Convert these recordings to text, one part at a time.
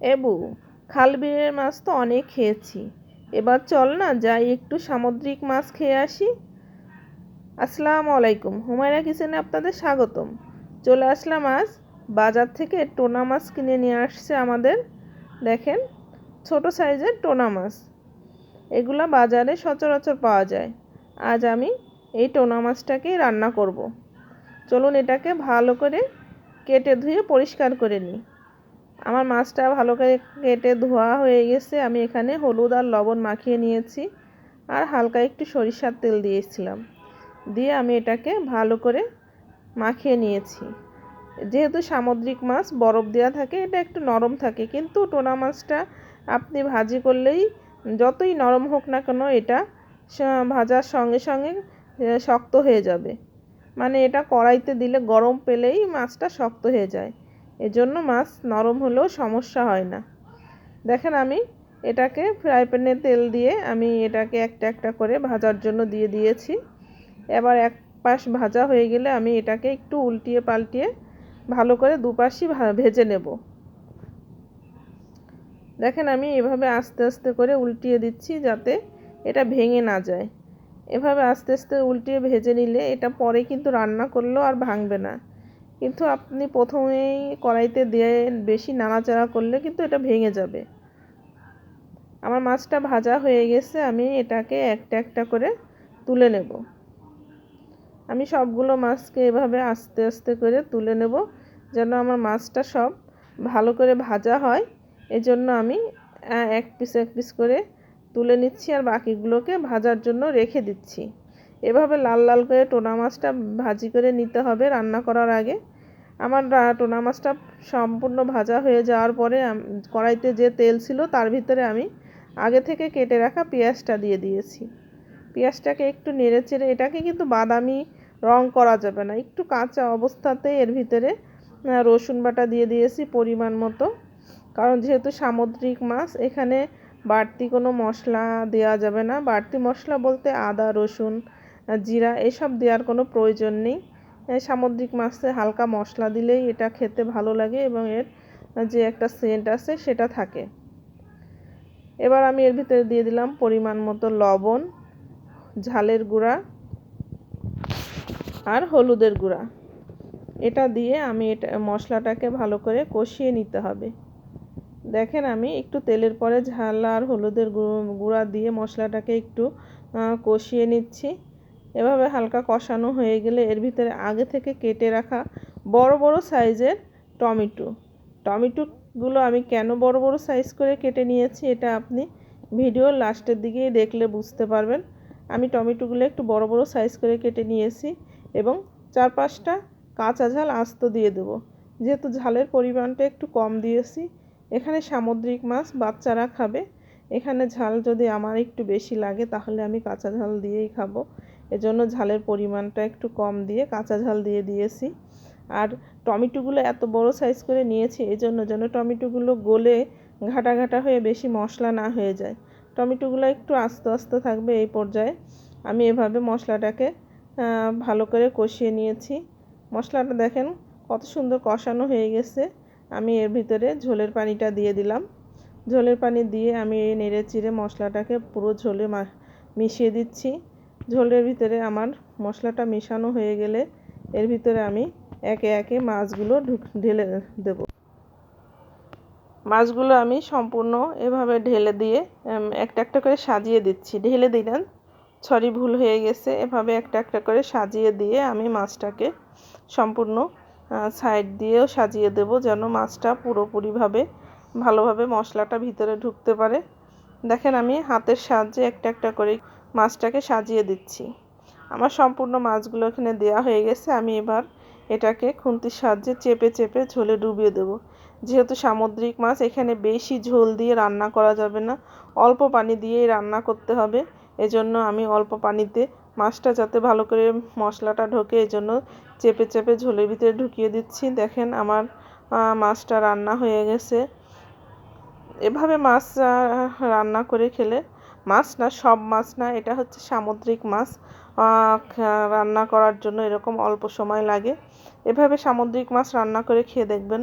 এবু খাল বিলের মাছ তো অনেক খেয়েছি। এবার চল না, যাই একটু সামুদ্রিক মাছ খেয়ে আসি। আসসালামু আলাইকুম, হুমায়রা কিচেনে আপনাদের স্বাগতম। চলে আসলাম আজ বাজার থেকে টোনা মাছ কিনে নিয়ে আসছে আমাদের। দেখেন, ছোট সাইজের টোনা মাছ। এগুলা বাজারে সচরাচর পাওয়া যায়। আজ আমি এই টোনা মাছটাকেই রান্না করব। চলুন এটাকে ভালো করে কেটে ধুয়ে পরিষ্কার করে নিই। আমার মাছটা ভালো করে কেটে ধোয়া হয়ে গেছে। আমি এখানে হলুদ আর লবণ মাখিয়ে নিয়েছি আর হালকা একটু সরিষার তেল দিয়েছিলাম। দিয়ে আমি এটাকে ভালো করে মাখিয়ে নিয়েছি। যেহেতু সামুদ্রিক মাছ, বরফ দেওয়া থাকে, এটা একটু নরম থাকে। কিন্তু টোনা মাছটা আপনি ভাজি করলেই যতই নরম হোক না কেন এটা ভাজার সঙ্গে সঙ্গে শক্ত হয়ে যাবে। মানে এটা কড়াইতে দিলে গরম পেলেই মাছটা শক্ত হয়ে যায়। এজন্য মাছ নরম হলেও সমস্যা হয় না। দেখেন আমি এটাকে ফ্রাই প্যানে তেল দিয়ে আমি এটাকে একটা একটা করে ভাজার জন্য দিয়ে দিয়েছি। এবার এক পাশ ভাজা হয়ে গেলে আমি এটাকে একটু উল্টিয়ে পাল্টিয়ে ভালো করে দুপাশই ভেজে নেব। দেখেন আমি এভাবে আস্তে আস্তে করে উল্টিয়ে দিচ্ছি যাতে এটা ভেঙে না যায়। এভাবে আস্তে আস্তে উল্টিয়ে ভেজে নিলে এটা পরে কিন্তু রান্না করলেও আর ভাঙবে না। কিন্তু আপনি প্রথমেই কড়াইতে দিয়ে বেশি নাড়াচাড়া করলে কিন্তু এটা ভেঙে যাবে। আমার মাছটা ভাজা হয়ে গেছে, আমি এটাকে একটা একটা করে তুলে নেব। আমি সবগুলো মাছকে এভাবে আস্তে আস্তে করে তুলে নেব যেন আমার মাছটা সব ভালো করে ভাজা হয়। এজন্য আমি এক পিস এক পিস করে তুলে নিচ্ছি আর বাকিগুলোকে ভাজার জন্য রেখে দিচ্ছি। এভাবে লাল লাল করে টোনা মাছটা ভাজি করে নিতে হবে রান্না করার আগে। আমার টোনা মাছটা সম্পূর্ণ ভাজা হয়ে যাওয়ার পরে কড়াইতে যে তেল ছিল তার ভিতরে আমি আগে থেকে কেটে রাখা পেঁয়াজটা দিয়ে দিয়েছি। পেঁয়াজটাকে একটু নেড়ে চেড়ে, এটাকে কিন্তু বাদামি রং করা যাবে না, একটু কাঁচা অবস্থাতে এর ভিতরে রসুন বাটা দিয়ে দিয়েছি পরিমাণ মতো। কারণ যেহেতু সামুদ্রিক মাছ, এখানে বাড়তি কোনো মশলা দেওয়া যাবে না। বাড়তি মশলা বলতে আদা, রসুন জিরা, এসব দেওয়ার কোনো প্রয়োজন নেই। সামুদ্রিক মাছে হালকা মশলা দিলেই এটা খেতে ভালো লাগে এবং এর, যে একটা সেন্ট আছে সেটা থাকে। এবার আমি এর ভিতরে দিয়ে দিলাম পরিমাণ মতো লবণ, ঝালের গুঁড়া আর হলুদের গুঁড়া। এটা দিয়ে আমি এটা, মশলাটাকে ভালো করে কষিয়ে নিতে হবে। দেখেন আমি একটু তেলের পরে ঝাল আর হলুদের গুঁড়া দিয়ে মশলাটাকে একটু কষিয়ে নিচ্ছি। এভাবে হালকা কষানো হয়ে গেলে এর ভিতরে আগে থেকে কেটে রাখা বড় বড় সাইজের টমেটো। টমেটোগুলো আমি কেন বড় বড় সাইজ করে কেটে নিয়েছি এটা আপনি ভিডিওর লাস্টের দিকেই দেখলে বুঝতে পারবেন। আমি টমেটোগুলো একটু বড় বড় সাইজ করে কেটে নিয়েছি এবং চার পাঁচটা কাঁচা ঝাল আস্ত দিয়ে দেবো। যেহেতু ঝালের পরিমাণটা একটু কম দিয়েছি, এখানে সামুদ্রিক মাছ বাচ্চারা খাবে। এখানে ঝাল যদি আমার একটু বেশি লাগে তাহলে আমি কাঁচা ঝাল দিয়েই খাব। এজন্য ঝালের পরিমাণটা একটু কম দিয়ে, কাঁচা ঝাল দিয়ে দিয়েছি। আর টমেটোগুলো এত বড় সাইজ করে নিয়েছি এই জন্য যেন টমেটোগুলো গলে ঘাটা ঘাটা হয়ে বেশি মশলা না হয়ে যায়। টমেটোগুলো একটু আস্তে আস্তে থাকবে এই পর্যায়ে। আমি এভাবে মশলাটাকে ভালো করে কষিয়ে নিয়েছি। মশলাটা দেখেন কত সুন্দর কষানো হয়ে গেছে। আমি এর ভিতরে ঝোলের পানিটা দিয়ে দিলাম। ঝোলের পানি দিয়ে আমি এই নেড়ে চিড়ে মশলাটাকে পুরো ঝোলে মিশিয়ে দিচ্ছি। ঝোলের ভিতরে আমার মশলাটা মেশানো হয়ে গেলে এর ভিতরে আমি একে একে মাছগুলো ঢুক, ঢেলে দেব। মাছগুলো আমি সম্পূর্ণ এভাবে ঢেলে দিয়ে একটা একটা করে সাজিয়ে দিচ্ছি। ঢেলে দিলেন ছড়ি ভুল হয়ে গেছে। এভাবে একটা একটা করে সাজিয়ে দিয়ে আমি মাছটাকে সম্পূর্ণ সাইড দিয়েও সাজিয়ে দেব যেন মাছটা পুরোপুরিভাবে ভালোভাবে মশলাটা ভিতরে ঢুকতে পারে। দেখেন আমি হাতের সাহায্যে একটা একটা করে মাছটাকে সাজিয়ে দিচ্ছি। আমার সম্পূর্ণ মাছগুলো এখানে দেওয়া হয়ে গেছে। আমি এবার এটাকে খুন্তির সাহায্যে চেপে চেপে ঝোলে ডুবিয়ে দেব। যেহেতু সামুদ্রিক মাছ, এখানে বেশি ঝোল দিয়ে রান্না করা যাবে না। অল্প পানি দিয়েই রান্না করতে হবে। এজন্য আমি অল্প পানিতে মাছটা যাতে ভালো করে মশলাটা ঢোকে, এজন্য চেপে চেপে ঝোলের ভিতরে ঢুকিয়ে দিচ্ছি। দেখেন আমার মাছটা রান্না হয়ে গেছে। এভাবে মাছ রান্না করে খেলে মাছ না, সব মাছ না, এটা হচ্ছে সামুদ্রিক মাছ। রান্না করার জন্য এরকম অল্প সময় লাগে। এভাবে সামুদ্রিক মাছ রান্না করে খেয়ে দেখবেন।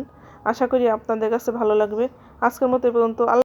আশা করি আপনাদের কাছে ভালো লাগবে। আজকের মতো পর্যন্ত। আল্লাহ